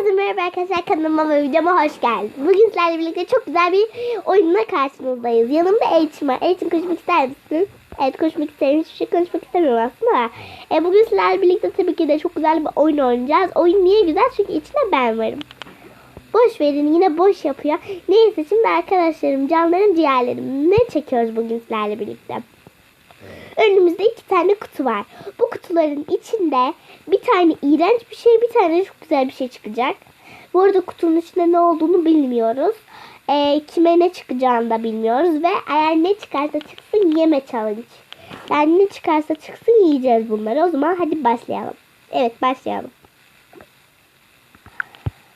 Herkese merhaba arkadaşlar kanalıma ve videoma hoş geldiniz. Bugün sizlerle birlikte çok güzel bir oyunla karşınızdayız. Yanımda Elçin var. Elçin konuşmak ister misin? Evet konuşmak isterim. Hiçbir şey konuşmak istemiyorum aslında. E, bugün sizlerle birlikte tabii ki de çok güzel bir oyun oynayacağız. Oyun niye güzel? Çünkü içinde ben varım. Boş verin yine boş yapıyor. Neyse şimdi arkadaşlarım, canlarım, ciğerlerim ne çekiyoruz bugün sizlerle birlikte? Önümüzde iki tane kutu var. Bu kutuların içinde bir tane iğrenç bir şey, bir tane çok güzel bir şey çıkacak. Bu arada kutunun içinde ne olduğunu bilmiyoruz. Ee, kime ne çıkacağını da bilmiyoruz. Ve eğer ne çıkarsa çıksın yeme challenge. Yani ne çıkarsa çıksın yiyeceğiz bunları. O zaman hadi başlayalım. Evet başlayalım.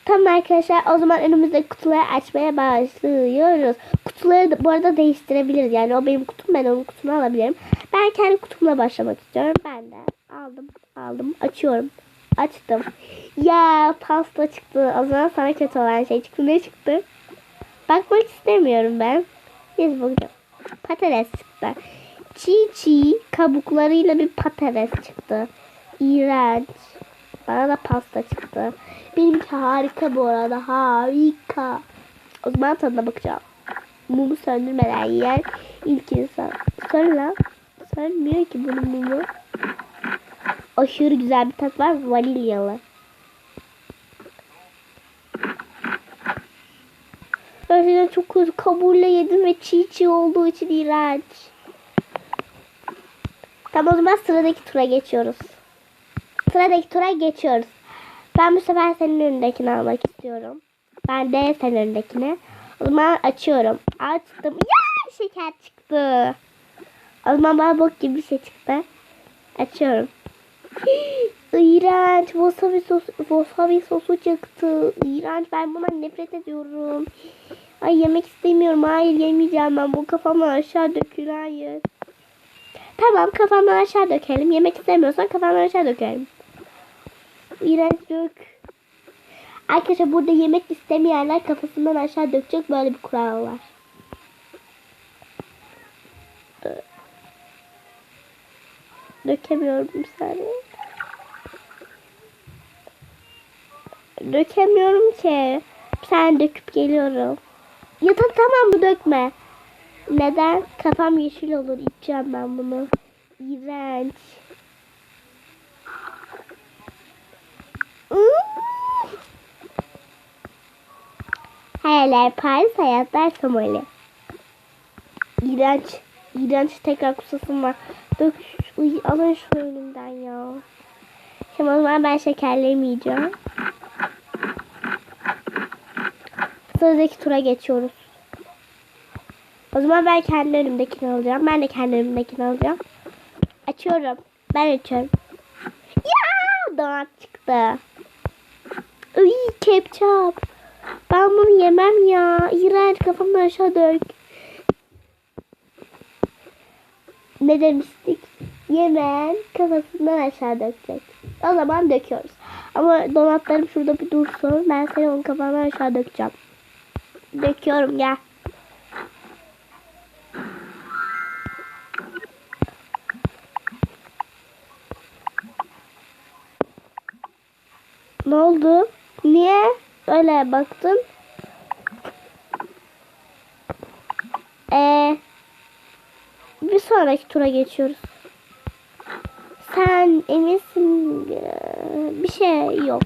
Tamam arkadaşlar o zaman önümüzdeki kutuları açmaya başlıyoruz. Kutuları da bu arada değiştirebiliriz. Yani o benim kutum ben onun kutunu alabilirim. Ben kendi kutumla başlamak istiyorum. Ben de aldım aldım açıyorum. Açtım. Ya pasta çıktı. O zaman sana kötü olan şey çıktı. Ne çıktı? Bakmak istemiyorum ben. Biz bakacağım. Patates çıktı. Çiğ çiğ kabuklarıyla bir patates çıktı. İğrenç. Bana da pasta çıktı. Benimki harika bu arada. Harika. O zaman tadına bakacağım. Mumu söndürmeden yiyen ilk insan. Sonra sönmüyor ki bunun mumu. Aşırı güzel bir tat var. Vanilyalı. Gerçekten çok kötü. Kabuğuyla yedim ve çiğ çiğ olduğu için iğrenç. Tamam o zaman sıradaki tura geçiyoruz. Sıradaki tura geçiyoruz. Ben bu sefer senin önündekini almak istiyorum. Ben de senin önündekini. O zaman açıyorum. Açtım. Ya şeker çıktı. O zaman bana bok gibi bir şey çıktı. Açıyorum. İğrenç. Wasabi sosu, wasabi sosu çıktı. İğrenç. Ben bundan nefret ediyorum. Ay yemek istemiyorum. Hayır yemeyeceğim ben. Bu kafamdan aşağı dökül. Hayır. Tamam kafamdan aşağı dökelim. Yemek istemiyorsan kafamdan aşağı dökelim. İğrenç dök. Arkadaşlar burada yemek istemeyenler kafasından aşağı dökecek böyle bir kural var. Dökemiyorum bir saniye. Dökemiyorum ki. Sen döküp geliyorum. Ya da tamam mı dökme. Neden? Kafam yeşil olur. İçeceğim ben bunu. İğrenç. Hayaller Paris, hayatlar Somali. İğrenç. İğrenç tekrar kusasım var. Dök, uy, alın şu önümden ya. Şimdi o zaman ben şekerlerimi yiyeceğim. Sıradaki tura geçiyoruz. O zaman ben kendi önümdekini alacağım. Ben de kendi önümdekini alacağım. Açıyorum. Ben açıyorum. Ya donat çıktı. Iy ketçap. Ben bunu yemem ya. İğrenç kafamı aşağı dök. Ne demiştik? Yemen kafasından aşağı dökecek. O zaman döküyoruz. Ama donatlarım şurada bir dursun. Ben seni onun kafandan aşağı dökeceğim. Döküyorum gel. Ne oldu? Niye öyle baktın? Ee, bir sonraki tura geçiyoruz. Sen eminsin Ee, bir şey yok.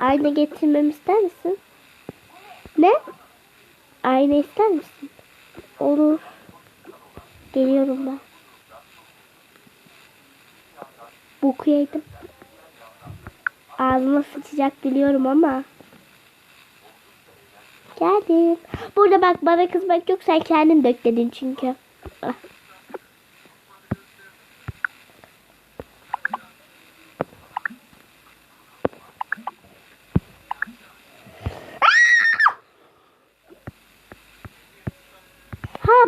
Ayna getirmemi ister misin? Ne? Ayna ister misin? Olur. Geliyorum ben. Boku yedim. Ağzıma sıçacak biliyorum ama. Geldim. Burada bak bana kızmak yok sen kendin dök dedin çünkü. Ah.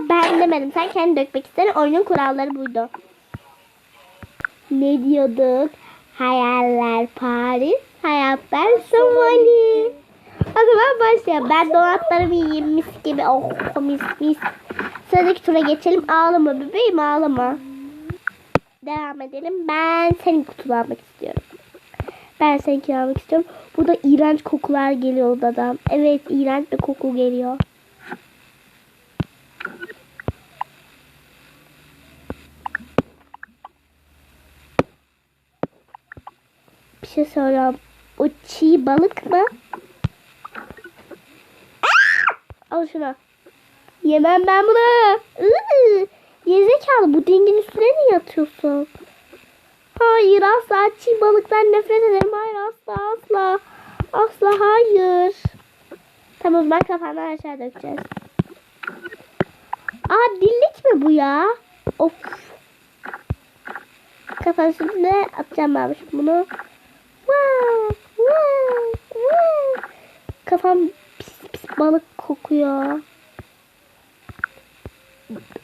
Ben demedim. Sen kendi dökmek istedin. Oyunun kuralları buydu. Ne diyorduk? Hayaller Paris, hayatlar Somali. O zaman başlayalım. Ben donatlarımı yiyeyim mis gibi. Oh mis mis. Sıradaki tura geçelim. Ağlama bebeğim ağlama. devam edelim. Ben senin kutunu istiyorum. Ben seninkini almak istiyorum. Burada iğrenç kokular geliyor odadan. Evet iğrenç bir koku geliyor. Şey soracağım. O çiğ balık mı? Al şunu. Yemem ben bunu. Gerizekalı bu dingin üstüne niye yatıyorsun? Hayır asla çiğ balıktan nefret ederim. Hayır asla asla. Asla hayır. Tamam ben kafandan aşağı dökeceğiz. Aa dillik mi bu ya? Of. Kafasına atacağım şimdi bunu. Wow, wow, wow. Kafam pis pis balık kokuyor.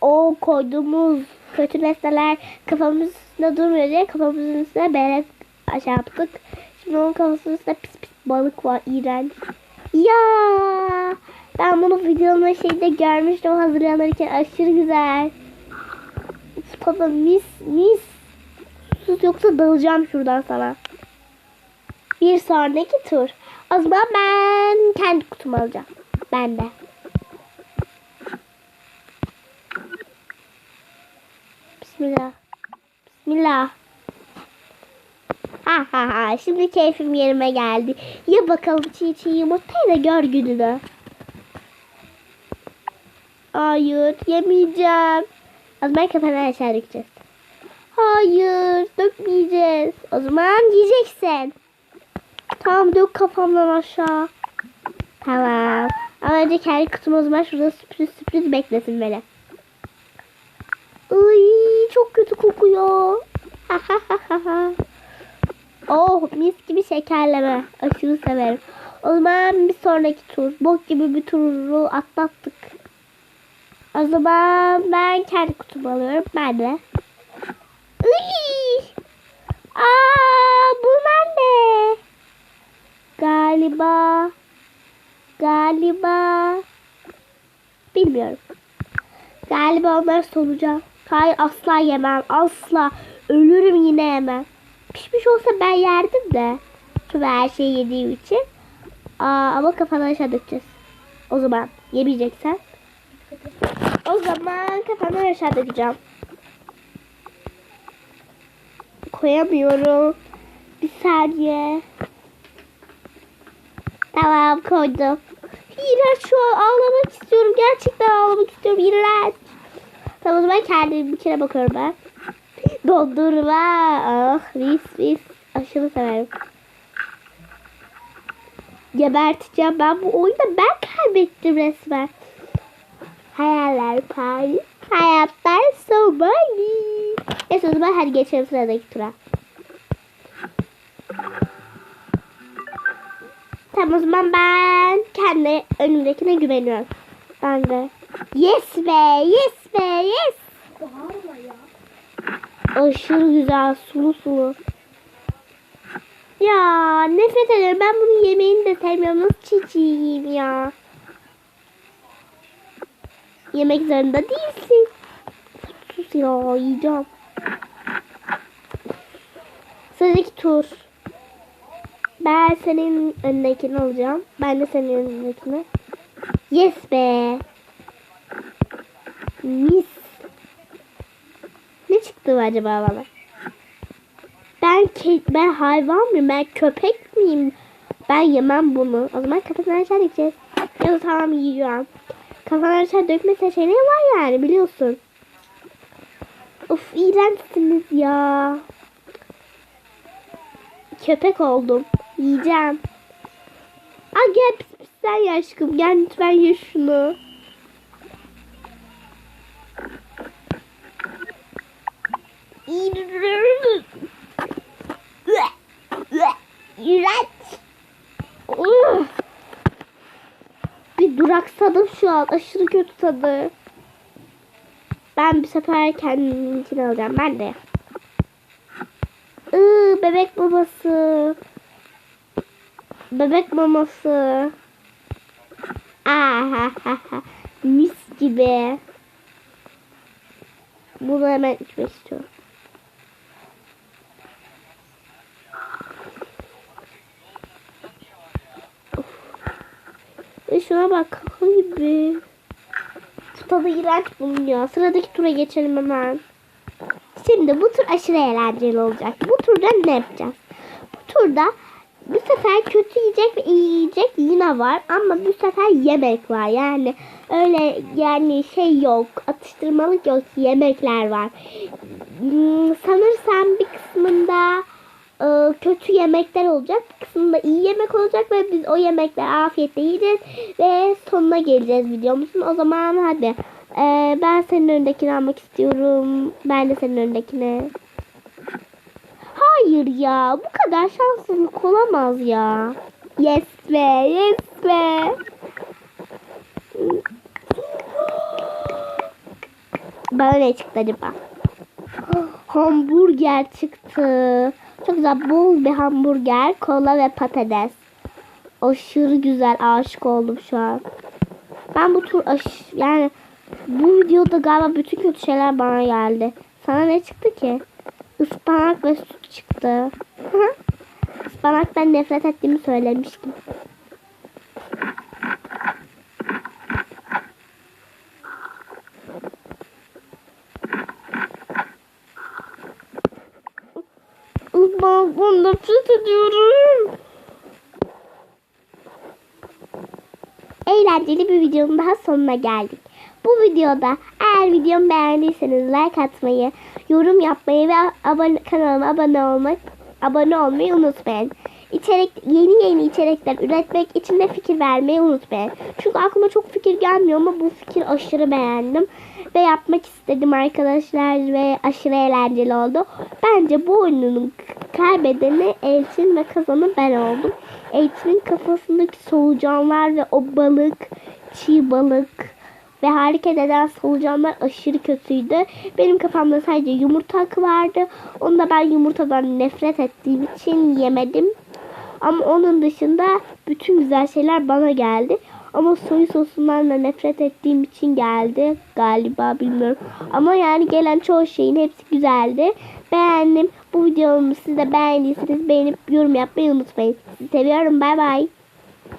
O koyduğumuz kötü nesneler kafamızın üstünde durmuyor diye kafamızın üstüne bere aşağı yaptık. Şimdi onun kafasının üstünde pis pis balık var iğrenç. Ya ben bunu videonun şeyde görmüştüm hazırlanırken aşırı güzel. Uf, mis mis. Sus yoksa dalacağım şuradan sana. Bir sonraki tur. O zaman ben kendi kutumu alacağım. Ben de. Bismillah. Bismillah. Ha ha ha. Şimdi keyfim yerime geldi. Ye bakalım çiğ çiğ yumurtayı da gör gününü. Hayır yemeyeceğim. O zaman kafanı aşağı dökeceğiz. Hayır dökmeyeceğiz. O zaman yiyeceksin. Tamam dök kafamdan aşağı. Tamam. Ama önce kendi kutumu o zaman şurada sürpriz sürpriz beklesin beni. Ay çok kötü kokuyor. oh mis gibi şekerleme. Aşırı severim. O zaman bir sonraki tur. Bok gibi bir turu atlattık. O zaman ben kendi kutumu alıyorum. Ben de. Iy! Aa, bunlar ne? Galiba. Galiba. Bilmiyorum. Galiba onlar solucan. Hayır asla yemem. Asla. Ölürüm yine yemem. Pişmiş olsa ben yerdim de. Çünkü her şeyi yediğim için. Aa, ama kafanı aşağı dökeceğiz. O zaman yemeyeceksen. O zaman kafanı aşağı dökeceğim. Koyamıyorum. Bir saniye. Tamam koydum. İğrenç şu an ağlamak istiyorum. Gerçekten ağlamak istiyorum. İğrenç. Tamam o zaman kendim bir kere bakıyorum ben. Dondurma. Ah mis mis. Aşırı severim. Geberteceğim ben bu oyunda ben kaybettim resmen. Hayaller Paris. Hayatlar Somali. Neyse o zaman hadi geçelim sıradaki tura. Tamam o zaman ben kendi önümdekine güveniyorum. Ben de. Yes be, yes be, yes. Aşırı güzel, sulu sulu. Ya nefret ederim. Ben bunu yemeğini de sevmiyorum. Nasıl yiyeyim ya? Yemek zorunda değilsin. Sus ya yiyeceğim. Sıradaki tur. Ben senin önündekini alacağım. Ben de senin önündekini. Yes be. Mis. Ne çıktı acaba bana? Ben ben hayvan mıyım? Ben köpek miyim? Ben yemem bunu. O zaman kafasını aşağı dökeceğiz. Ya tamam yiyeceğim. Kafana aşağı dökme seçeneği var yani biliyorsun. Of iğrençsiniz ya. Köpek oldum. Yiyeceğim. Aa gel sen ye aşkım. Gel lütfen ye şunu. İğrenç. Bir duraksadım şu an. Aşırı kötü tadı. Ben bir sefer kendiminkini alacağım. Ben de. Iı, bebek maması. Bebek maması. Aha, ha, ha. Mis gibi. Bunu hemen içmek istiyorum. Ve şuna bak. Gibi. Tadı iğrenç bunun ya. Sıradaki tura geçelim hemen. Şimdi bu tur aşırı eğlenceli olacak. Bu turda ne yapacağız? Bu turda bu sefer kötü yiyecek ve iyi yiyecek yine var ama bu sefer yemek var. Yani öyle yani şey yok, atıştırmalık yok, yemekler var. Hmm, sanırsam bir kısmında e, kötü yemekler olacak, bir kısmında iyi yemek olacak ve biz o yemekler afiyetle yiyeceğiz ve sonuna geleceğiz videomuzun. O zaman hadi. E, ben senin önündekini almak istiyorum. Ben de senin önündekini. Hayır ya. Bu kadar şanssızlık olamaz ya. Yes be. Yes be. Bana ne çıktı acaba? Hamburger çıktı. Çok güzel bol bir hamburger, kola ve patates. Aşırı güzel aşık oldum şu an. Ben bu tur aş yani bu videoda galiba bütün kötü şeyler bana geldi. Sana ne çıktı ki? Ispanak ve süt çıktı. Ispanaktan nefret ettiğimi söylemiştim. Ispanaktan nefret ediyorum. Eğlenceli bir videonun daha sonuna geldik. Bu videoda eğer videomu beğendiyseniz like atmayı, yorum yapmayı ve abone, kanalıma abone olmak abone olmayı unutmayın. İçerik, yeni yeni içerikler üretmek için de fikir vermeyi unutmayın. Çünkü aklıma çok fikir gelmiyor ama bu fikir aşırı beğendim. Ve yapmak istedim arkadaşlar ve aşırı eğlenceli oldu. Bence bu oyunun kaybedeni Elçin ve kazanı ben oldum. Elçin'in kafasındaki solucanlar ve o balık, çiğ balık ve hareket eden solucanlar aşırı kötüydü. Benim kafamda sadece yumurta akı vardı. Onu da ben yumurtadan nefret ettiğim için yemedim. Ama onun dışında bütün güzel şeyler bana geldi. Ama soy sosundan da nefret ettiğim için geldi. Galiba bilmiyorum. Ama yani gelen çoğu şeyin hepsi güzeldi. Beğendim. Bu videomu siz de beğendiyseniz beğenip yorum yapmayı unutmayın. Sizi seviyorum. Bay bay.